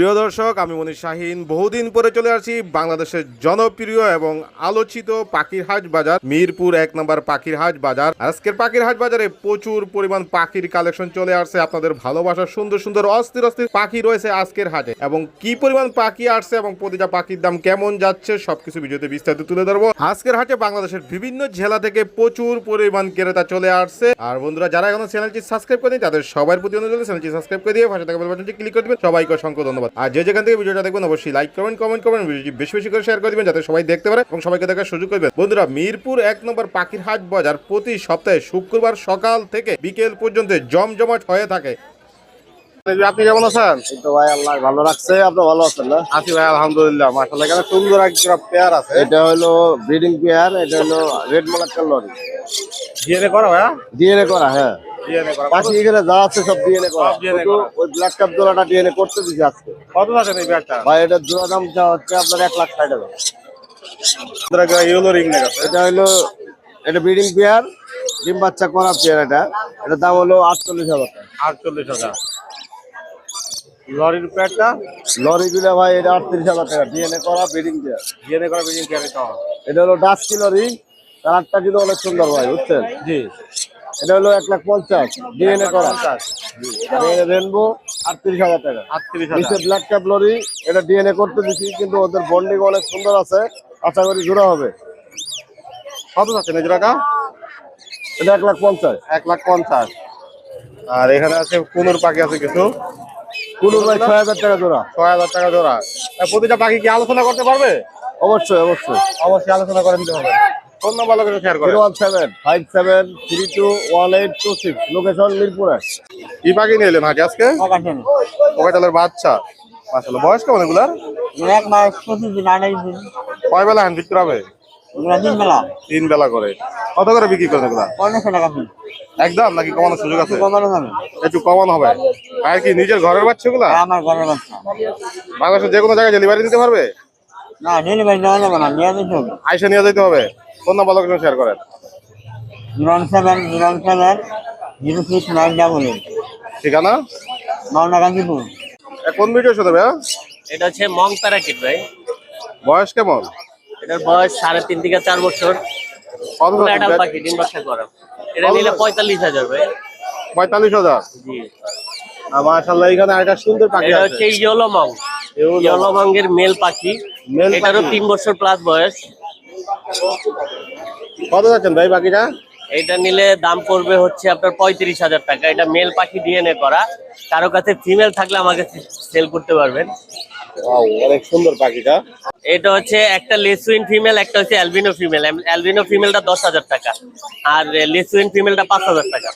প্রিয় দর্শক, আমি মনীষ শাহিন। বহুদিন পরে চলে আসি বাংলাদেশের জনপ্রিয় এবং আলোচিত পাখির হাট বাজার, মিরপুর এক নম্বর পাখির হাট বাজার। আজকের পাখির হাট বাজারে প্রচুর পরিমাণ পাখির কালেকশন চলে আসছে। আপনাদের ভালোবাসার সুন্দর সুন্দর, অস্থির অস্থির পাখি রয়েছে আজকের হাটে। এবং কি পরিমাণ পাখি আসছে এবং প্রতিটা পাখির দাম কেমন যাচ্ছে, সবকিছু ভিডিওতে বিস্তারিত তুলে ধরবো। আজকের হাটে বাংলাদেশের বিভিন্ন জেলা থেকে প্রচুর পরিমাণ ক্রেতা চলে আসছে। আর বন্ধুরা, যারা এখনও চ্যানেলটি সাবস্ক্রাইব করেনি তাদের সবার প্রতি অনুরোধ, চ্যানেলটি সাবস্ক্রাইব করে দিয়ে ভাষা থাকা ক্লিক করে দিবেন। সবাইকে অসংখ্য ধন্যবাদ। আর যে যেখান থেকে ভিডিওটা দেখবেন অবশ্যই লাইক করবেন কমেন্ট করবেন ভিডিওটি বেশি বেশি করে শেয়ার করে দিবেন যাতে সবাই দেখতে পারে এবং সবাইকে দেখার সুযোগ করবেন বন্ধুরা মিরপুর এক নম্বর পাখির হাট বাজার প্রতি সপ্তাহে শুক্রবার সকাল থেকে বিকেল পর্যন্ত জমজমাট হয়ে থাকে। আপনি কেমন আছেন? তো ভাই আল্লাহ ভালো রাখছে। আপনি ভালো আছেন না? আছি ভাই আলহামদুলিল্লাহ। মাসাল্লাহ এখানে সুন্দর একটা পেয়ার আছে। এটা হলো ব্রিডিং পেয়ার এটা হলো রেড মোলাক্কার লরি ডিএনএ করা ভাইয়া? ডিএনএ করা হ্যাঁ। বাকি এখানে যা আছে সব ডিএনএ করা। ওই ব্ল্যাক কাপ জোড়াটা ডিএনএ করতে দিছি আজকে। কত আছেন এই পেয়ারটা ভাই এটা জোড়া দাম যা হচ্ছে আপনার এক লাখ ষাট হাজার। এটা হলো এটা ব্রিডিং পেয়ার ডিম বাচ্চা করা পেয়ার এটা। এটার দাম হলো আটচল্লিশ হাজার। আটচল্লিশ হাজার। লরির ভাই এটা আটত্রিশ হাজার টাকা। ডিএনএ করা ব্রিডিং পেয়ার ডিএনএ করা পেয়ারে এটা হলো ডাস্কি লরি। কালারটা কিন্তু অনেক সুন্দর ভাই বুঝছেন? জি। এটা হলো এক লাখ পঞ্চাশ। ডিএনএ করা। রেনবো আটত্রিশ হাজার টাকা। আটত্রিশ হাজার। ব্ল্যাক ক্যাপ লরি এটা ডিএনএ করতে দিছি কিন্তু ওদের বন্ডিং অনেক সুন্দর আছে। আশা করি জোড়া হবে। কত যাচ্ছে এই টাকা? এটা এক লাখ পঞ্চাশ। এক লাখ পঞ্চাশ। আর এখানে আছে কুনুর পাখি আছে কিছু। কুলু ভাই ছয় হাজার টাকা জোড়া। ছয় হাজার টাকা জোড়া। প্রতিটা পাখি কি আলোচনা করতে পারবে? অবশ্যই অবশ্যই। অবশ্যই আলোচনা করে দিতে হবে। ফোন নাম্বার লোকেশন শেয়ার করে zero one seven five seven three two one eight two six location মিরপুরে কি পাখি নিয়ে এলেন হাটে আজকে? ওকাটালের বাচ্চা। মাসাল্লাহ বয়স কেমন এগুলার? এক মাস প্রতিদিন আড়াই দিন। কয় বেলা হ্যান্ড বিক্রি হবে? তিন বেলা। তিন বেলা করে। কত করে বিক্রি করেন এগুলা? টাকা পিস। একদম নাকি কমানোর সুযোগ আছে? কমানো যাবে একটু কমানো হবে। আর কি নিজের ঘরের বাচ্চা এগুলা? আর আমার ঘরের বাচ্চা। বাংলাদেশের যে কোনো জায়গায় ডেলিভারি দিতে পারবে? না ডেলিভারি যাবে না নিয়ে যেতে হবে। আইসা নিয়ে যেতে হবে? ফোন নাম্বার লোকেশন শেয়ার করেন? Zero seven zero seven zero six nine double eight. ঠিকানা? মাওনা গান্ধীপুর কোন ভিডিও সাথে ভাইয়া? এটা হচ্ছে মং প্যারাকিট ভাই। বয়স কেমন? এটার বয়স সাড়ে তিন থেকে চার বছর। কত ফুল অ্যাডাল্ট পাখি ডিম বাচ্চা করা। এটা নিলে পঁয়তাল্লিশ হাজার ভাই। পঁয়তাল্লিশ হাজার? জি। এখানে একটা সুন্দর পাখি এটা হচ্ছে ইয়েলো মং। ইয়েলো মঙ্গের মেল পাখি। Male এটারও পাখি। তিন বছর প্লাস বয়স। কত যাচ্ছেন ভাই বাকিটা? এটা নিলে দাম পড়বে হচ্ছে আপনার পঁয়ত্রিশ হাজার টাকা। এটা মেল পাখি ডিএনএ করা। কারও কাছে ফিমেল থাকলে আমাকে সেল করতে পারবেন। অনেক সুন্দর পাখিটা। এটা হচ্ছে একটা লেসুইন ফিমেল একটা হচ্ছে অ্যালবিনো ফিমেল অ্যালবিনো ফিমেলটা দশ হাজার টাকা। আর লেসুইন ফিমেলটা পাঁচ হাজার টাকা।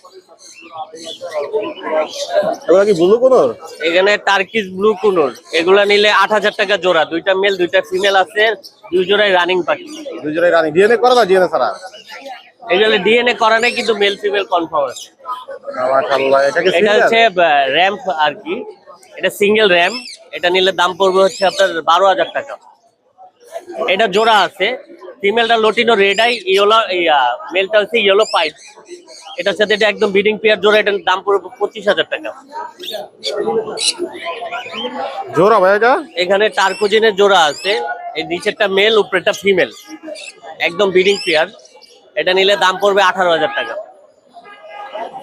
এগুলা কি ব্লু কোনোর এখানে টার্কিস ব্লু কুনুর এগুলা নিলে আট হাজার টাকা জোড়া। দুইটা মেল দুইটা ফিমেল আছে দুই জোড়াই রানিং পাখি। দুজনে রানি ডিএনএ করে না ডিএনএ ছাড়া? এগুলো ডিএনএ করা নেই কিন্তু মেল ফিমেল কনফার্ম আছে। মাশাল্লাহ এটা কি এটা হচ্ছে র্যাম্প আর কি। এটা সিঙ্গেল র্যাম এটা নিলে দাম পড়বে হচ্ছে আপনার বারো হাজার টাকা। এটা জোড়া আছে। ফিমেলটা লটিনো রেড আই ইয়েলো মেলটা হচ্ছে ইয়েলো পাইপ এটার সাথে এটা একদম বিডিং পেয়ার জোড়া এটার দাম পড়বে পঁচিশ হাজার টাকা। জোড়া ভাই এটা? এখানে টার্কোজেনের জোড়া আছে এই নিচেরটা মেল উপরেটা ফিমেল। একদম বিডিং পেয়ার। এটা নিলে দাম পড়বে আঠারো হাজার টাকা।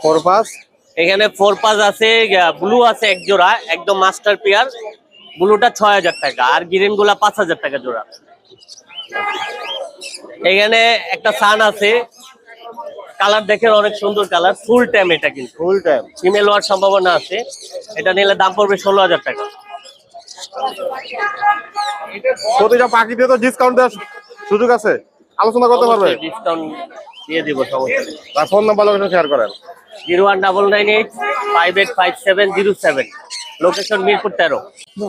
ফোর পাস এখানে ফোর পাস আছে ব্লু আছে এক জোড়া একদম মাস্টার পেয়ার। ব্লুটা ছয় হাজার টাকা আর গ্রিনগুলা পাঁচ হাজার টাকা জোড়া। এখানে একটা সান আছে। কালার দেখেন অনেক সুন্দর কালার ফুল টাইম এটা কিন্তু। ফুল টাইম ফিমেল হওয়ার সম্ভাবনা আছে। এটা নিলে দাম পড়বে ষোলো হাজার টাকা। প্রতিটা পাখিতে তো ডিসকাউন্ট দেওয়ার সুযোগ আছে। আলোচনা করতে পারবে? ডিসকাউন্ট দিয়ে দিব সমস্যা তার ফোন নাম্বার লোকেশন শেয়ার করেন। Zero one double nine eight five eight five seven zero seven. Location Mirpur তেরো।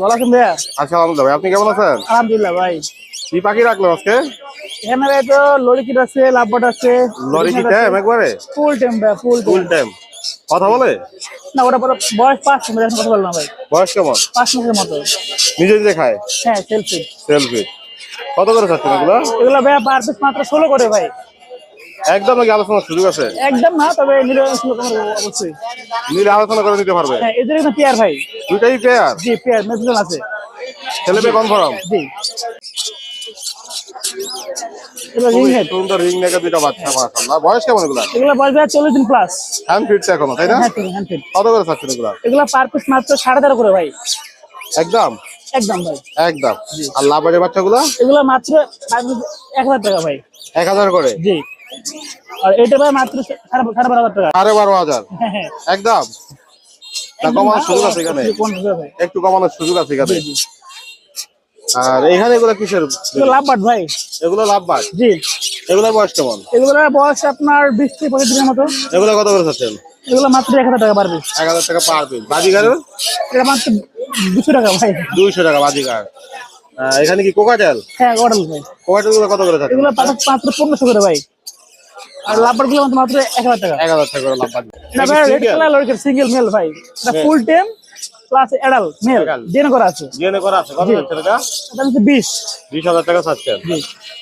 ভালো আছেন ভাইয়া? আচ্ছা আলহামদুলিল্লাহ। ভাই আপনি কেমন আছেন? আলহামদুলিল্লাহ ভাই। কি পাখি রাখলেন আজকে? এখানে ভাই তো লরিকিট আছে লাভবাট আছে লরি কি টাইম একবারে। ফুল টাইম ভাই ফুল ফুল টাইম কথা বলে? না ওটা পরে বয়স পাঁচ মাস এখন কথা বললাম ভাই। বয়স কেমন? পাঁচ মাসের মতো। নিজে নিজে খায়? হ্যাঁ সেলফি সেলফি কত করে চাচ্ছেন এগুলো? এগুলো ভাইয়া পার পিস মাত্র ষোলো করে ভাই। একদম নাকি আলোচনার সুযোগ আছে? একদম না তবে নিলে অবশ্যই। নিলে আলোচনা করে নিতে পারবে। হ্যাঁ এদের কিন্তু পেয়ার ভাই। দুইটাই পেয়ার জি পেয়ার মেজুজন আছে। ছেলে মেয়ে কনফার্ম? জি। এবার রিং হেড সুন্দর রিং নেকে দুইটা বাচ্চা মাশাআল্লাহ বয়স কেমন এগুলা এগুলো বয়স ভাই চল্লিশ দিন প্লাস হ্যান্ড ফিটছে এখনও তাই না? কত করে চাচ্ছেন এগুলা? এগুলো পার পিস মাত্র সাড়ে তেরো করে ভাই। একদম? একদম ভাই। একদম। আর বাচ্চাগুলা? এগুলো মাত্র টাকা ভাই। এক হাজার করে? জি। আর এটা ভাই মাত্র টাকা। হ্যাঁ হ্যাঁ। একদম? কমানোর সুযোগ আছে এখানে? একটু কমানোর সুযোগ আছে এখানে? আর এখানে এগুলো কিসের লাভবাট ভাই। এগুলো লাভবাজ জি। এগুলোর বয়স কেমন? এগুলোর বয়স আপনার বিশ থেকে পঁচিশ দিনের মতো। এগুলো কত করে চাচ্ছেন? এগুলো মাত্র এক হাজার টাকা পারবে এক হাজার টাকা পার পিস বাজিগারের এটা মাত্র দুশো টাকা ভাই। দুইশো টাকা বাজিগার। এখানে কি কোকাটেল হ্যাঁ অর্ডার ভাই। কোকাটেলগুলো কত করে চাচ্ছেন? এগুলো মাত্র পনেরোশো করে ভাই। আর লাভবারগুলো মাত্র এক হাজার টাকা। এক হাজার টাকা করে লাভ এটা ভাই রেড কালার লড়কের সিঙ্গেল মেল ভাই। ফুল টেম প্লাস এডাল মেল Adult। করা আছে? জিএনএ করা আছে। কত এটা? এটা হচ্ছে বিশ। বিশ হাজার টাকা চাচ্ছেন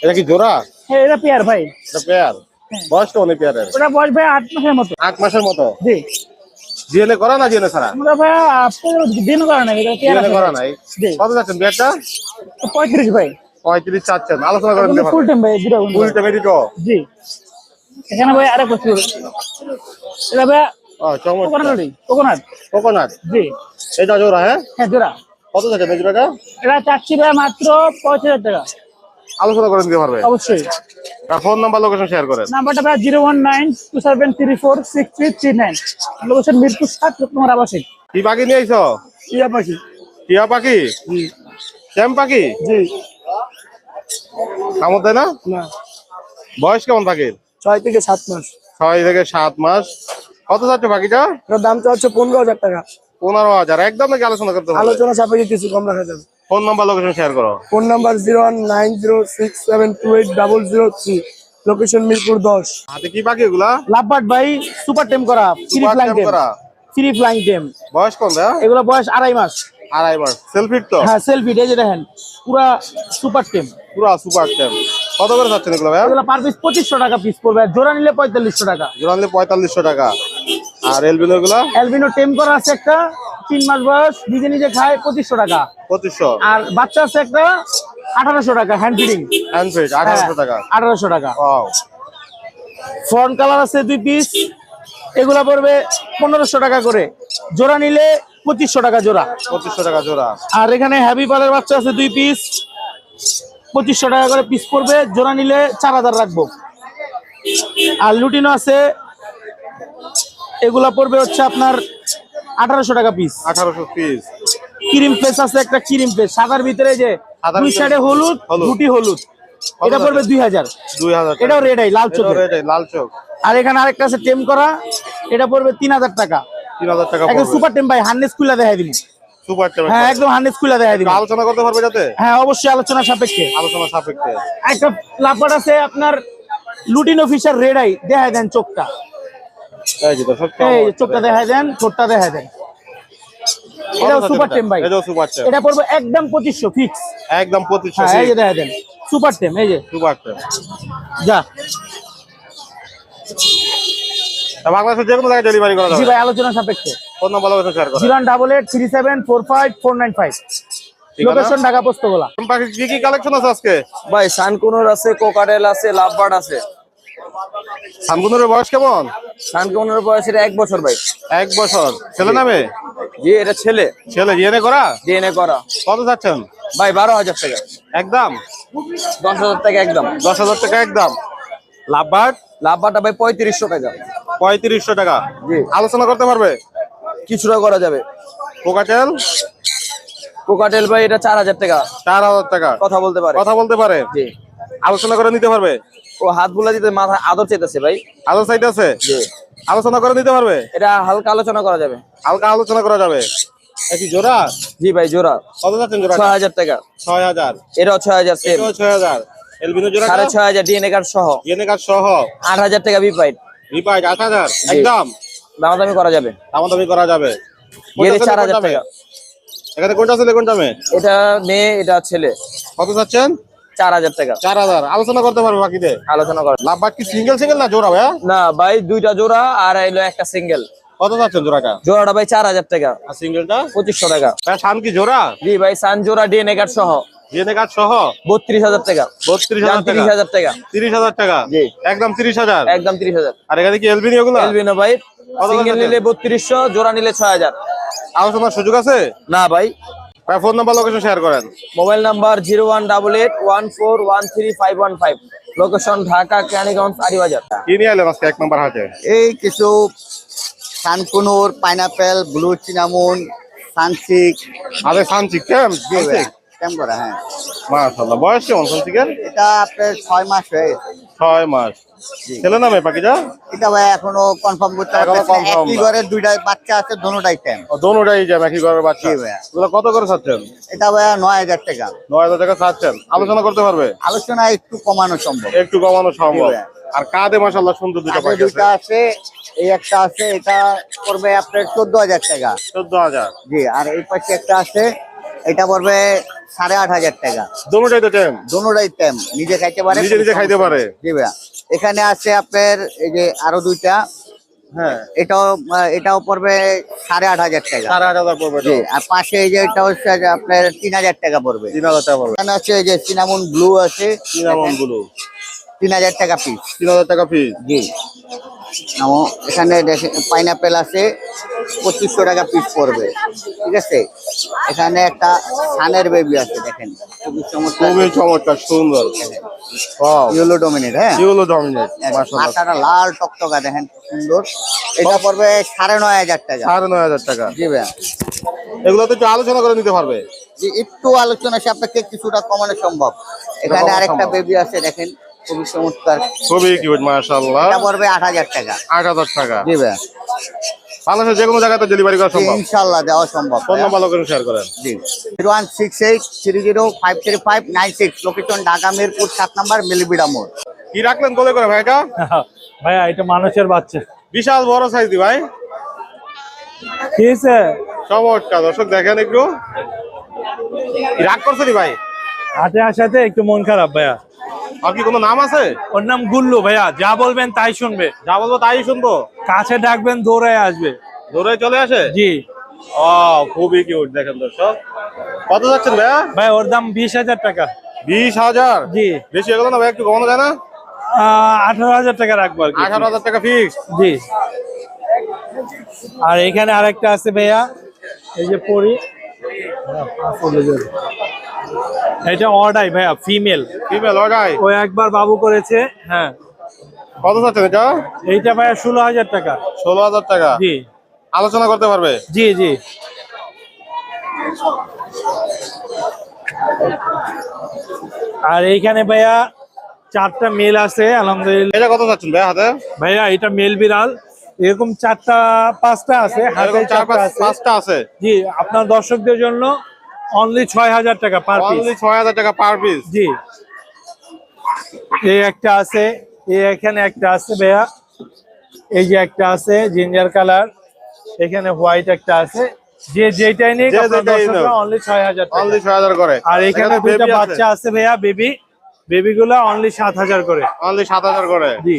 এটা কি জোড়া? হ্যাঁ এটা পেয়ার ভাই। এটা পেয়ার বয়স কেমন এই পেয়ারের ওটা বয়স ভাই আট মাসের মতো। আট মাসের মতো? জি। জিএনএ করা না জিএনএ ছাড়া? আমরা ভাই জেন করা নাই এটা পেয়ার জিএনএ করা নাই? কত চাচ্ছেন পেয়ারটা পঁয়ত্রিশ ভাই। পঁয়ত্রিশ চাচ্ছেন। আলোচনা করে দিতে ফুল টেম ভাই দুটো ফুল টেমেটিটো জি। এখানে ভাই আরেক বস্তু এটা ভাই কোকোনাট জি। এটা জোড়া হ্যাঁ? হ্যাঁ জোড়া। কত জোড়াটা এটা চাচ্ছি ভাই মাত্র পঁয়ত্রিশ হাজার টাকা। আলোচনা করে দিতে পারবে। অবশ্যই। ফোন নাম্বার লোকেশন শেয়ার করেন। নাম্বারটা ভাই zero one nine two seven three four six three three nine. Location Mirpur সাত তোমার আবাসিক। কি পাখি নিয়ে আইছো ইয়া পাখি। টিয়া পাখি? শ্যাম পাখি? জি। কামড় দেয় না? না। বয়স কেমন পাখির? ছয় থেকে সাত মাস। ছয় থেকে সাত মাস। কত যাচ্ছে বাকিটা? এটার দাম তো হচ্ছে পনেরো হাজার টাকা। পনেরো হাজার একদম নাকি আলোচনা করতে হবে? আলোচনা সাপেক্ষে কিছু কম রাখা যাবে। ফোন নাম্বার লোকেশন শেয়ার করো। Phone number zero one nine zero six seven two eight double zero three. Location Mirpur দশ। হাতে কি পাখি এগুলা? লাভবার্ড ভাই সুপার টেম করা Super flying tame. Three flying tame বয়স কম দেয় এগুলো বয়স আড়াই মাস। আড়াই মাস। সেলফিট তো? হ্যাঁ সেলফি এই যে দেখেন পুরা সুপার টেম। পুরা সুপার টেম। কত করে যাচ্ছেন এগুলো ভাই? এগুলো পার পিস পঁচিশশো টাকা পিস পড়বে জোড়া নিলে পঁয়তাল্লিশশো টাকা। জোড়া নিলে পঁয়তাল্লিশশো টাকা। আর এলবিনো গুলা? অ্যালবিনো টেম করা আছে একটা তিন মাস বয়স নিজে নিজে খায় পঁচিশশো টাকা। পঁচিশশো? আর বাচ্চা আছে একটা আঠারোশো টাকা হ্যান্ড ফিডিং হ্যান্ড ফিট আঠারোশো টাকা। আঠারোশো টাকা। ও ফ্রন্ট কালার আছে দুই পিস এগুলা পড়বে পনেরোশো টাকা করে। জোড়া নিলে পঁচিশশো টাকা জোড়া। পঁচিশশো টাকা জোড়া। আর এখানে হ্যাভি পালের বাচ্চা আছে দুই পিস পঁচিশশো টাকা করে পিস পড়বে। জোড়া নিলে চার হাজার রাখব। আর লুটিনো আছে এগুলা পড়বে হচ্ছে আপনার আঠারোশো টাকা পিস আঠারোশো পিস ক্রিম ফেস আছে একটা ক্রিম ফেস সাদার ভিতরে যে দুই সাইডে হলুদ। দুটি হলুদ। এটা পড়বে দুই হাজার। দুই হাজার এটাও রেড আই লাল চোখ লাল চোখ। আর এখানে আরেকটা আছে টেম করা। এটা পড়বে তিন হাজার টাকা। তিন হাজার টাকা একদম সুপার টেম ভাই হান্ড্রেড খুলে দেখাই দিবি। সুপার টেম হ্যাঁ একদম হান্ড্রেড খুলে দেখাই দিবি। আলোচনা করতে পারবে যাতে? হ্যাঁ অবশ্যই আলোচনা সাপেক্ষে। আলোচনা সাপেক্ষে। একটা লাপাট আছে আপনার লুটিন অফিসার রেড আই দেখাই দেন চোখটা। এই চোখটা দেখাই দেন ঠোঁটটা দেখাই দেন। এটাও সুপার টেম ভাই। এটাও সুপার টেম এটা পড়বে একদম ফিক্স হ্যাঁ এই যে দেখাই দেন। সুপার টেম এই যে। সুপার টেম যা। বাংলাদেশের যে কোনো জায়গায় ডেলিভারি করা জি ভাই আলোচনা সাপেক্ষে। ফোন নাম্বার লোকেশন শেয়ার করো zero double eight three seven four five four nine five. ঠিকানা? লোকেশন ঢাকা পোস্তগোলা। কি কি কালেকশন আছে আজকে? ভাই সানকুনুর আছে কোকাটেল আছে লাভবার্ড আছে। সানগুনের বয়স কেমন? সানকুনুর বয়স এটা এক বছর ভাই। এক বছর। ছেলে নামে? জি এটা ছেলে। ছেলে জিএনএ করা? ডিএনএ করা। কত যাচ্ছেন ভাই বারো হাজার টাকা। একদম? দশ হাজার টাকা একদম। দশ হাজার টাকা একদম। লাভবার্ড লাভবারটা ভাই পঁয়ত্রিশশো টাকা। পঁয়ত্রিশশো টাকা। জি। আলোচনা করতে পারবে? কিছুটা করা যাবে। কোকাটেল? কোকাটেল ভাই এটা চার হাজার টাকা। চার হাজার টাকা। কথা বলতে পারে। কথা বলতে পারে। জি। আলোচনা করে নিতে পারবে? ও হাত বুলা দিতে মাথা আদর চাইতেছে ভাই। আছে জি। আলোচনা করে নিতে পারবে? এটা হালকা আলোচনা করা যাবে। হালকা আলোচনা করা যাবে। জোড়া? জি ভাই জোড়া। কত যাচ্ছেন জোড়া ছয় হাজার টাকা। ছয় হাজার। এটাও ছয় হাজার সেম ছয় হাজার। এলবিনো জোড়া সাড়ে ছয় হাজার ডিএনএ কার্ড সহ। কাজ সহ। আট হাজার টাকা বিপাইট আট হাজার? একদম? দামাদামি করা যাবে। দামাদামি করা যাবে। গেলে চার হাজার টাকা। এখানে কোনটা ছেলে কোনটা মেয়ে? এটা মেয়ে এটা ছেলে। কত চাচ্ছেন চার হাজার টাকা। চার হাজার। আলোচনা করতে পারবে বাকিতে? আলোচনা কর। লাভ বাদ কি সিঙ্গেল সিঙ্গেল না জোড়া ভাইয়া না ভাই দুইটা জোড়া আর এলো একটা সিঙ্গেল কত যাচ্ছেন জোড়াটা? জোড়াটা ভাই চার হাজার টাকা। আর সিঙ্গেলটা পঁচিশশো টাকা। শান কি জোড়া? জি ভাই সান জোড়া ডিএনএ কার্ড সহ। জেনে কাজ সহ? বত্রিশ হাজার টাকা। বত্রিশ হাজার তিরিশ হাজার টাকা। তিরিশ হাজার টাকা? জি। একদম তিরিশ হাজার? একদম তিরিশ হাজার। আর এখানে কি এলবিনি ওগুলো? এলবিনো ভাই। সিঙ্গেল নিলে বত্রিশশো জোড়া নিলে ছয় হাজার। আলোচনার সুযোগ আছে? না ভাই। ভাই ফোন নাম্বার লোকেশন শেয়ার করেন। Mobile number zero one double eight one four one three five one five location Dhaka Keraniganj Aribazar. কি নিয়ে এলেন আজকে? এক নাম্বার হাটে। এই কিছু সানকুনুর পাইনাপেল ব্লু চিনামুন সানসিক। আরে সানচিক কেম কেমন করে হ্যাঁ। মাশাআল্লাহ। বয়স কেমন সানচিকের এটা আপনার ছয় মাস হয়ে ছয় মাস। ছেলে না মেয়ে পাখিটা? এটা ভাই এখনও কনফার্ম করতে confirm একই না। ঘরে দুইটা বাচ্চা আছে দোনোটাই টাইম দোনোটাই যাবে একই ঘরের বাচ্চা। এগুলো কত করে ছাড়ছেন? এটা ভাই নয় হাজার টাকা। নয় হাজার টাকা ছাড়ছেন। আলোচনা করতে পারবে? আলোচনা একটু কমানো সম্ভব। একটু কমানো সম্ভব। আর কাঁধে মাশাআল্লাহ সুন্দর দুটো পাখি আছে। দুইটা আছে এই একটা আছে এটা করবে আপনার চোদ্দ হাজার টাকা। চোদ্দ হাজার। জি আর এই পাশে একটা আছে এটা পড়বে সাড়ে আট হাজার টাকা। দোনোটাই তো টাইম দোনোটাই টাইম নিজে খাইতে পারে নিজে নিজে খাইতে পারে। জি ভাইয়া। এখানে আছে আপনার এই যে আরও দুইটা। হ্যাঁ। এটাও এটাও পড়বে সাড়ে আট হাজার টাকা। সাড়ে আট হাজার পড়বে জি আর পাশে এই যে এটা হচ্ছে আপনার তিন হাজার টাকা পড়বে। তিন হাজার টাকা পড়বে। এখানে আছে এই যে সিনামন ব্লু আছে। ব্লু তিন হাজার টাকা পিস তিন হাজার টাকা পিস জি। এখানে পাইনাপেল আছে পঁচিশশো টাকা পিস পড়বে। ঠিক আছে? এখানে একটা সানের বেবি আছে দেখেন। খুবই চমৎকার। খুবই চমৎকার সুন্দর। ডোমিনেট হ্যাঁ? ডমিনেট মাথাটা লাল টকটকা দেখেন সুন্দর। এটা পড়বে সাড়ে নয় হাজার টাকা। সাড়ে নয় হাজার টাকা। জি এগুলো তো আলোচনা করে নিতে পারবে। একটু আলোচনা সাপেক্ষে কিছুটা কমানো সম্ভব। এখানে আরেকটা বেবি আছে দেখেন। খুবই চমৎকার। খুবই কিউট মাশাআল্লাহ। এটা পড়বে আট হাজার টাকা। আট হাজার টাকা। জি ভাইয়া বাংলাদেশের যে কোনো জায়গাতে ডেলিভারি করা সম্ভব? ইনশাল্লাহ দেওয়া সম্ভব। ফোন নাম্বার লোকেশন শেয়ার করেন। জি। Zero one six eight three zero five three five nine six location Dhaka Mirpur সাত নাম্বার মিলিবিড়া মোড়। কি রাখলেন কোলে করে ভাই এটা ভাইয়া এটা মানুষের বাচ্চা। বিশাল বড় সাইজ দি ভাই। কি হয়েছে চমৎকার। দর্শক দেখেন একটু। কি রাগ করছে নি ভাই? হাটে আসাতে একটু মন খারাপ ভাইয়া। আর কি কোনো নাম আছে? ওর নাম গুল্লু ভাইয়া। যা বলবেন তাই শুনবে। যা বলব তাই শুনব? কাছে ডাকবেন দৌড়ায় আসবে। ধরে চলে আসে? জি। ও খুবই কিউট দেখেন দর্শক। কত যাচ্ছেন ভাইয়া? ভাই ওর দাম বিশ হাজার টাকা। বিশ হাজার? জি। বেশি এগুলো না ভাই একটু কমানো যায় না? আঠারো হাজার টাকা রাখব আর কি। আঠারো হাজার টাকা ফিক্স জি। আর এখানে আরেকটা আছে ভাইয়া। এই যে পরি। এটা অর্ডাই ভাইয়া ফিমেল ফিমেল ওটাই ও একবার বাবু করেছে হ্যাঁ। কত যাচ্ছেন এটা? এইটা ভাইয়া ষোলো হাজার টাকা। ষোলো হাজার টাকা। জি। আলোচনা করতে পারবে? জি জি। আর এইখানে ভাইয়া চারটা মেল আছে আলহামদুলিল্লাহ। এটা কত যাচ্ছেন ভাই হাতে? ভাইয়া এটা মেল বিড়াল। এরকম চারটা পাঁচটা আছে হাতে চারটা আছে। পাঁচটা আছে। জি আপনার দর্শকদের জন্য অনলি ছয় হাজার টাকা পার পিস অনলি ছয় হাজার টাকা পার পিস জি। এই একটা আছে এই এখানে একটা আছে ভাইয়া। এই যে একটা আছে জিঞ্জার কালার এখানে হোয়াইট একটা আছে। যে যেটাই নাও। অনলি ছয় হাজার টাকা। অনলি ছয় হাজার করে। আর এখানে দুইটা বাচ্চা আছে ভাইয়া বেবি বেবি গুলা অনলি সাত হাজার করে। অনলি সাত হাজার করে। জি।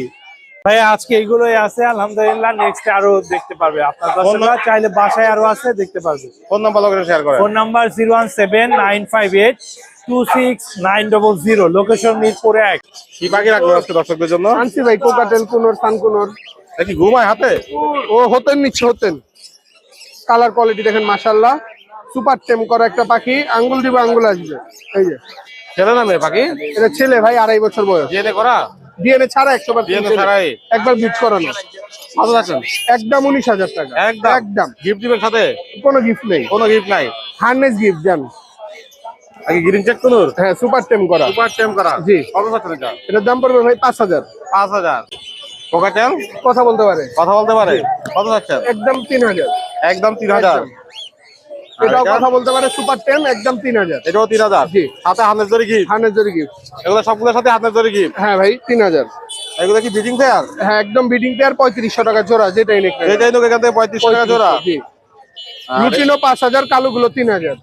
ভাইয়া আজকে এইগুলোই আছে আলহামদুলিল্লাহ নেক্সট আরও দেখতে পারবে। আপনার দর্শকরা চাইলে বাসায় আরও আছে দেখতে পারবে। ফোন নাম্বার লোকেশন শেয়ার করেন। Phone number zero one seven nine five eight two six nine double zero. Location Mirpur এক। কি পাখি রাখবেন আজকে দর্শকদের জন্য? আনছি ভাই কোকাটেল কুনোর সানকুনোর। এটা কি ঘুমায় হাতে? ও হতেন নিচ্ছে হতেন কালার কোয়ালিটি দেখেন মাশাল্লাহ সুপার টেম করা একটা পাখি আঙ্গুল দিবে আঙ্গুল আসবে। এই যে। ছেলে না মেয়ে পাখি? এটা ছেলে ভাই আড়াই বছর বয়স। জেনে করা? ডিএনএ ছাড়া একশো বার? একবার বিট করানো একদম উনিশ হাজার টাকা। একদম। একদম। গিফট দিবেন সাথে? কোনো গিফট নেই। কোনো গিফট নাই। হার্নেস গিফট জান। আগে গ্রিন চেক করুন হ্যাঁ সুপার টেম করা। সুপার টেম করা। জি। কত যাচ্ছেন এটা? এটার দাম পড়বে ভাই পাঁচ হাজার। পাঁচ হাজার। কোকাটেল কথা বলতে পারে। কথা বলতে পারে। কত একদম তিন হাজার। একদম তিন হাজার। এটাও কথা বলতে পারে সুপার টেম একদম তিন হাজার। এটাও তিন হাজার? জি। সাথে হাতের জরি গিফট হার্নেস জরি গিফট এগুলো সবগুলোর সাথে হাতের জরি গিফট হ্যাঁ ভাই তিন হাজার। এগুলো কি বিডিং ফেয়ার হ্যাঁ একদম বিডিং পেয়ার পঁয়ত্রিশশো টাকা জোড়া যেটাই নেই যেটাই লোক এখান থেকে পঁয়ত্রিশ টাকা জোড়া? জি। লুটিনো পাঁচ হাজার কালোগুলো তিন হাজার।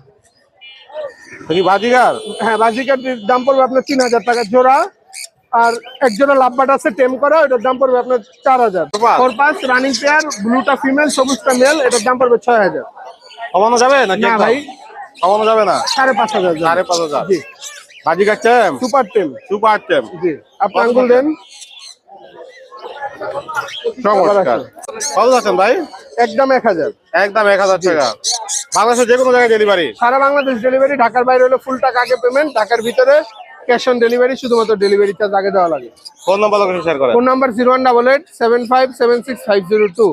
কি বাজিগার? হ্যাঁ বাজিকার দাম পড়বে আপনার তিন হাজার টাকা জোড়া। আর এক জোড়া লাভবাট আছে টেম করা ওটার দাম পড়বে আপনার চার হাজার। ফোর পাঁচ রানিং পেয়ার ব্লুটা ফিমেল সবুজটা মেল এটার দাম পড়বে ছয় হাজার। কমানো যাবে নাকি না? ভাই। কমানো যাবে না? সাড়ে পাঁচ হাজার সাড়ে পাঁচ হাজার। জি। বাজিগার চ্যাম সুপার টেম সুপার চ্যাম জি। আপনি আঙ্গুল দেন। চমৎকার। কত যাচ্ছেন ভাই? একদম এক হাজার। একদম এক হাজার টাকা। বাংলাদেশের যে কোনো জায়গায় ডেলিভারি সারা বাংলাদেশ ডেলিভারি ঢাকার বাইরে হলে ফুল টাকা আগে পেমেন্ট ঢাকার ভিতরে ক্যাশ অন ডেলিভারি শুধুমাত্র ডেলিভারি চার্জ আগে দেওয়া লাগে। ফোন নাম্বার লোকেশন শেয়ার করেন। Phone number zero one double eight seven five seven six five zero two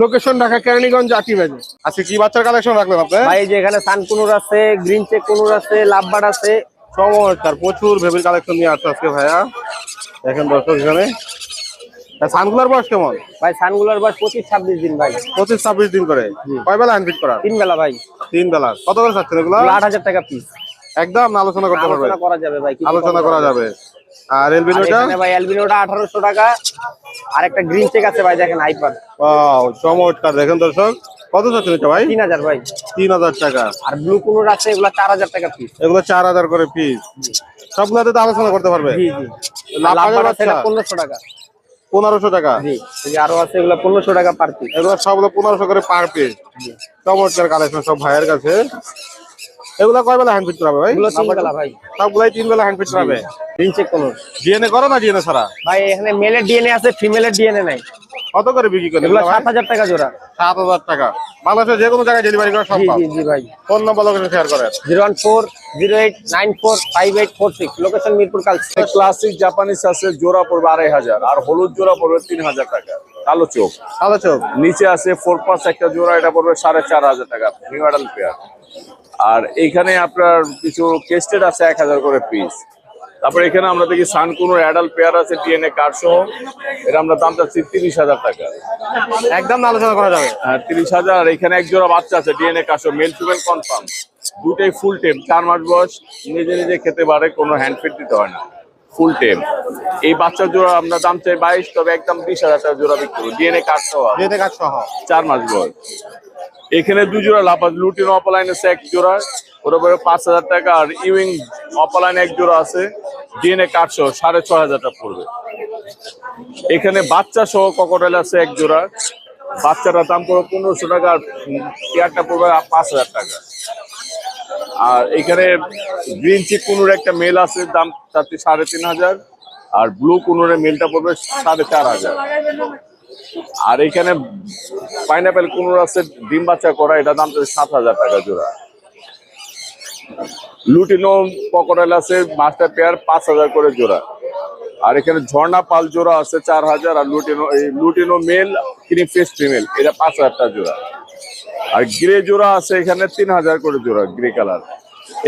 location Dhaka Keraniganj আটিবাজি আজকে কি বাচ্চার কালেকশন রাখলেন আপনি? ভাই যে এখানে সানকুনুর আছে গ্রিন চেক কুনুর আছে লাভবার্ড আছে। চমৎকার প্রচুর ভেবির কালেকশন নিয়ে আসছে আজকে ভাইয়া। দেখেন দর্শক এখানে। সানগুলার বয়স কেমন? ভাই সানগুলার বয়স পঁচিশ ছাব্বিশ দিন ভাই। পঁচিশ ছাব্বিশ দিন করে। কয় বেলা হ্যান্ড করা তিন বেলা ভাই। তিন বেলা। কত করে চাচ্ছেন এগুলো? আট হাজার টাকা পিস একদম আলোচনা করতে পারবে করা যাবে ভাই আলোচনা করা যাবে। আর এলবিনোটা ভাই অ্যালবিনোটা আঠারোশো টাকা। আর একটা গ্রিন চেক আছে ভাই দেখেন আইপার ওয়াও চমৎকার। দেখেন দর্শক কত চাচ্ছেন এটা ভাই? তিন হাজার ভাই। তিন হাজার টাকা। আর ব্লু কুনুর আছে এগুলো চার হাজার টাকা পিস এগুলো চার হাজার করে পিস সবগুলোতে তো আলোচনা করতে পারবে? জি জি। লাভ আছে বাচ্চা? এটা পনেরোশো টাকা। পনেরোশো টাকা? জি এই আরও আছে এগুলো পনেরোশো টাকা পার পিস এগুলো সবগুলো পনেরোশো করে পার পিস চমৎকার কালেকশন সব ভাইয়ের কাছে। এগুলো কয় বেলা হ্যান্ড ফিট করাবে ভাই? এগুলো তিন বেলা ভাই। সবগুলাই তিন বেলা হ্যান্ড ফিট করাবে? চেক ডিএনএ করো না ডিএনএ ছাড়া? ভাই এখানে মেলের ডিএনএ আছে ফিমেলের ডিএনএ নাই। কত করে বিক্রি করে এগুলো হাজার টাকা জোড়া। সাত হাজার টাকা। বাংলাদেশের যে কোনো জায়গায় ডেলিভারি করা সম্ভব। জি জি ভাই। ফোন নম্বর লোকেশন শেয়ার করেন। Zero one four zero eight nine four five eight four six. Location Mirpur Kalshi. Classic Japanese আছে জোড়া পড়বে আড়াই হাজার। আর হলুদ জোড়া পড়বে তিন হাজার টাকা। কালো চোখ। কালো চোখ। নিচে আছে ফোর পাঁচ একটা জোড়া এটা পড়বে সাড়ে চার হাজার টাকা। নিউ অ্যাডাল পেয়ার আর এখানে আপনার কিছু কেস্টেড আছে এক হাজার করে পিস তারপরে এখানে আমরা দেখি সানকুনোর অ্যাডাল পেয়ার আছে ডিএনএ কার্ড সহ। এটা আমরা দাম চাচ্ছি তিরিশ হাজার টাকা। একদম আলোচনা করা যাবে হ্যাঁ তিরিশ হাজার। আর এখানে এক জোড়া বাচ্চা আছে ডিএনএ কার্ড সহ মেল ফিমেল কনফার্ম দুটাই ফুল টেম চার মাস বয়স নিজে নিজে খেতে পারে কোনো হ্যান্ড ফিট দিতে হয় না। ফুল টেম। এই বাচ্চার জোড়া আমরা দাম চাই বাইশ তবে একদম বিশ হাজার টাকা জোড়া বিক্রি করব। ডিএনএ কার্ড সহ। ডিএনএ কার্ড সহ। চার মাস বয়স। এখানে দু জোড়া লাপাস লুটিন অপলাইন আছে এক জোড়া ওর উপরে পাঁচ হাজার টাকা আর ইউইং অপলাইন এক জোড়া আছে। ডিএনএ কার্ড সহ সাড়ে ছ হাজার টাকা পড়বে। এখানে বাচ্চা সহ ককটেল আছে এক জোড়া। বাচ্চাটার দাম পড়বে পনেরোশো টাকা আর পেয়ারটা পড়বে পাঁচ হাজার টাকা। আর এখানে গ্রিন চিক কুনুর একটা মেল আছে, দাম চারটি সাড়ে তিন হাজার। আর ব্লু কুনুরের মেলটা পড়বে সাড়ে চার হাজার। আর এখানে পাইনাপেল কুনুর আছে, ডিম বাচ্চা করা, এটা দাম তো সাত হাজার টাকা জোড়া। লুটিনো পকোডাল আছে মাস্টার পেয়ার পাঁচ হাজার করে জোড়া। আর এখানে ঝর্ণা পাল জোড়া আছে চার হাজার, আর লুটিনো এই lutino male cream face female এটা পাঁচ হাজার টাকা জোড়া। আর গ্রে জোড়া আছে এখানে তিন হাজার করে জোড়া গ্রে কালার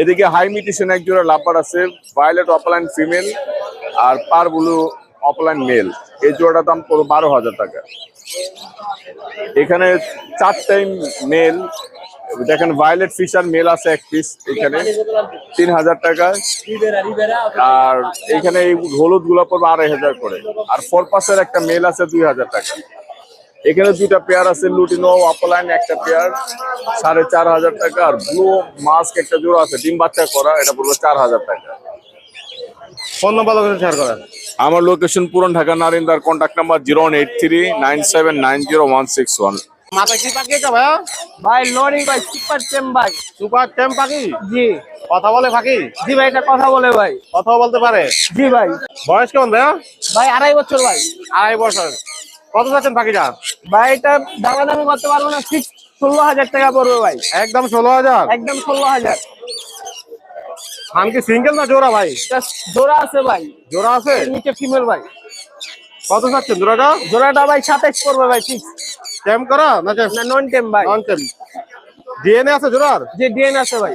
এদিকে হাই মিটিশন এক জোড়া লাপার আছে ভায়োলেট অপলাইন ফিমেল আর পার ব্লু অপলাইন মেল এই জোড়াটার দাম পড়ো বারো হাজার টাকা। এখানে চারটাই মেল দেখেন ভায়োলেট ফিশার মেল আছে এক পিস এখানে, তিন হাজার টাকা। আর এখানে এই হলুদগুলা পড়বে আড়াই হাজার করে। আর ফোর পাসের একটা মেল আছে দুই হাজার টাকা। এখানে দুইটা পেয়ার আছে লুটিনো অপলাইন একটা পেয়ার সাড়ে চার হাজার টাকা আর ব্লু মাস্ক একটা জোড়া আছে ডিম বাচ্চা করা এটা পড়বে চার হাজার টাকা। ফোন নম্বর লোকেশন শেয়ার করেন। আমার লোকেশন পুরন Dhaka নারিন্দার contact number zero one eight three nine seven nine zero one six one মাথা কি পাখি এটা ভাইয়া? ভাই লরি ভাই সুপার টেম ভাই। সুপার টেম পাখি? জি। কথা বলে পাখি? জি ভাই এটা কথা বলে ভাই। কথা বলতে পারে? জি ভাই। বয়স কেমন ভাইয়া? ভাই আড়াই বছর ভাই। আড়াই বছর। কত যাচ্ছেন পাখিটা? ভাই এটা দামাদামি করতে পারব না। ঠিক ষোলো হাজার টাকা পড়বে ভাই। একদম ষোলো হাজার? একদম ষোলো হাজার। খান কি সিঙ্গেল না জোড়া ভাই? এটা জোড়া আছে ভাই। জোড়া আছে? নিচে ফিমেল ভাই। কত যাচ্ছেন জোড়াটা? জোড়াটা ভাই সাতাইশ পড়বে ভাই ঠিক টেম করা না টেম না নন টেম ভাই নন টেম ডিএনএ আছে জোড়ার? যে ডিএন আছে ভাই।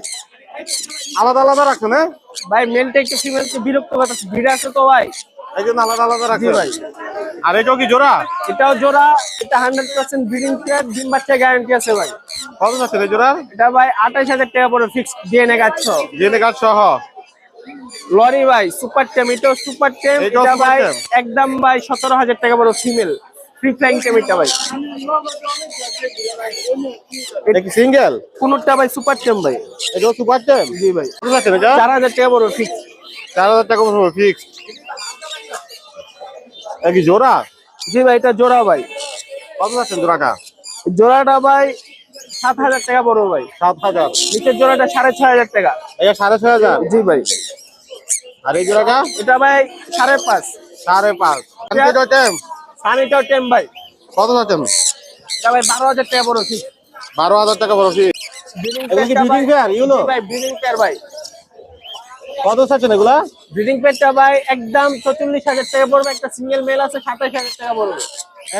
আলাদা আলাদা রাখছেন হ্যাঁ? ভাই মেলটা একটু ফিমেলকে বিরক্ত করতেছে ভিড় আছে তো ভাই। এই জন্য আলাদা আলাদা রাখছেন ভাই। আর এটাও কি জোড়া? এটাও জোড়া এটা হান্ড্রেড পার্সেন্ট ব্রিডিং কেয়ার ডিম বাচ্চা গ্যারান্টি আছে ভাই। কত যাচ্ছেন এই জোড়া? এটা ভাই আঠাইশ হাজার টাকা পড়বে ফিক্স ডিএনএ গাছ ডিএনএ কার্ড সহ? লরি ভাই সুপার টেম এটাও সুপার টেম এটাও এটা ভাই একদম ভাই সতেরো হাজার টাকা পড়বে ফিমেল ফ্রি ফ্লাইং টেমিটা ভাই। এটা কি সিঙ্গেল কোনটা ভাই সুপার টেম ভাই। এটা সুপার টেম জি ভাই। কত আছে এটা? চার হাজার টাকা বড় ফিক্স চার হাজার টাকা পড়বে ফিক্স এটা কি জোড়া? জি ভাই এটা জোড়া ভাই। কত আছেন জোড়াটা? জোড়াটা ভাই সাত হাজার টাকা বড় ভাই। সাত হাজার। নিচের জোড়াটা সাড়ে ছয় হাজার টাকা। এটা সাড়ে ছয় হাজার? জি ভাই। আর এই জোড়াটা? এটা ভাই সাড়ে পাঁচ। সাড়ে পাঁচ। টেম সানিটাও টেম ভাই। কত আছেন এটা ভাই বারো হাজার টাকা বড় বারো হাজার টাকা বড় এগুলো ব্রিডিং পেয়ার ইউনো ভাই ব্রিডিং পেয়ার ভাই। কত আছেন এগুলা? ব্রিডিং পেয়ারটা ভাই একদম চল্লিশ হাজার টাকা পড়বে। একটা সিঙ্গেল মেল আছে সাতাশ হাজার টাকা পড়বে।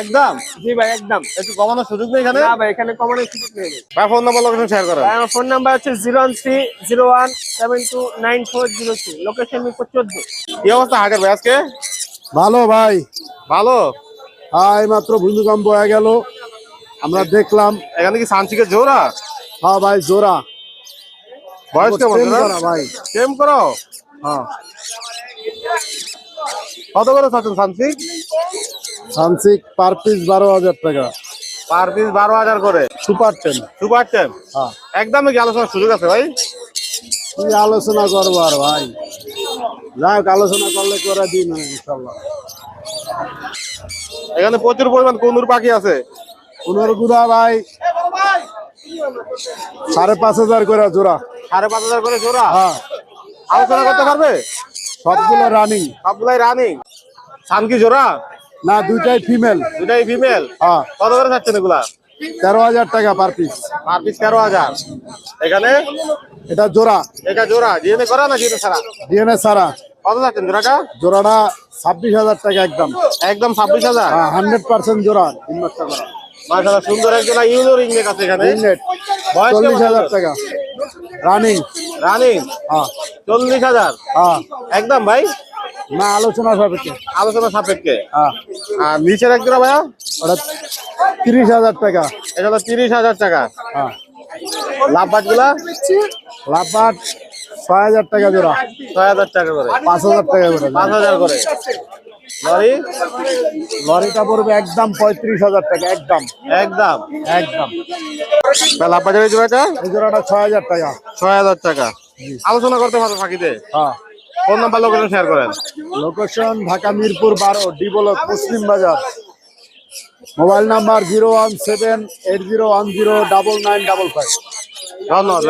একদম? জি ভাই একদম। একটু কমানোর সুযোগ নেই এখানে? না ভাই এখানে কমানোর সুযোগ নেই। ভাই। ফোন নাম্বার লোকেশন শেয়ার করেন। ভাই, আমার ফোন নাম্বার হচ্ছে zero three zero one seven two nine four zero three. Location Mirpur চোদ্দ। কি অবস্থা হাটের ভাই আজকে? ভালো ভাই। ভালো? হ্যাঁ মাত্র ভূমিকম্প হয়ে গেল। আমরা দেখলাম। এখানে কি সানসিকের জোড়া? হ্যাঁ ভাই জোড়া। বয়স কেমন ট্রেন জোড়া? করা ভাই। কেম করো? হ্যাঁ। কত করে চাচ্ছেন সানসিক সানসিক পার পিস বারো হাজার টাকা। পার পিস বারো হাজার করে। সুপার টেন সুপার টেন হ্যাঁ। একদম কি আলোচনার সুযোগ আছে ভাই? কি আলোচনা করব আর ভাই? যাই হোক আলোচনা করলে করে দিন ইনশাল্লাহ এখানে প্রচুর পরিমাণ কোনুর পাখি আছে। পুনর্গুড়া ভাই। সাড়ে পাঁচ হাজার করে জোড়া। সাড়ে পাঁচ হাজার করে জোড়া। হ্যাঁ। আলোচনা করতে পারবে? সবগুলো রানিং সবগুলাই রানিং সান কি জোড়া? না দুইটাই ফিমেল দুটাই ফিমেল হ্যাঁ। কত করে চাচ্ছেন এগুলা? তেরো হাজার টাকা পার পিস পার পিস তেরো হাজার। এখানে? এটা জোড়া। এটা জোড়া। জিএনএ করা না ডিএনএ ছাড়া? কত চাচ্ছেন জোড়াটা? জোড়াটা ছাব্বিশ হাজার টাকা একদম। একদম ছাব্বিশ হাজার? হ্যাঁ হান্ড্রেড পার্সেন্ট জোড়া। মাস টাকা মাশাআল্লাহ সুন্দর একজন ইংলেট আছে এখানে। ইংলেট বয়স চল্লিশ কেমন হাজার হবে? টাকা। রানিং রানিং হ্যাঁ। চল্লিশ হাজার? হ্যাঁ। একদম ভাই? না আলোচনা সাপেক্ষে। আলোচনা সাপেক্ষে? হ্যাঁ। আর নিচের এক জোড়া ভাইয়া? ওটা তিরিশ হাজার টাকা। এটা হলো তিরিশ হাজার টাকা। হ্যাঁ। লাভগুলা লাভবাট ছয় হাজার টাকা জোড়া। ছয় হাজার টাকা করে। পাঁচ হাজার টাকা করে। পাঁচ হাজার করে। লরি? লরিটা পড়বে একদম পঁয়ত্রিশ হাজার টাকা একদম। একদম। একদম। লাভ বাজারের জোড়াটা এই জোড়াটা ছয় হাজার টাকা। ছয় হাজার টাকা। আলোচনা করতে পারবে ফাঁকিতে। হ্যাঁ। ফোন নাম্বার লোকেশন শেয়ার করেন। লোকেশন ঢাকা মিরপুর বারো ডি ব্লক মুসলিম বাজার। Mobile number zero one seven eight zero one zero double nine double five. ধন্যবাদ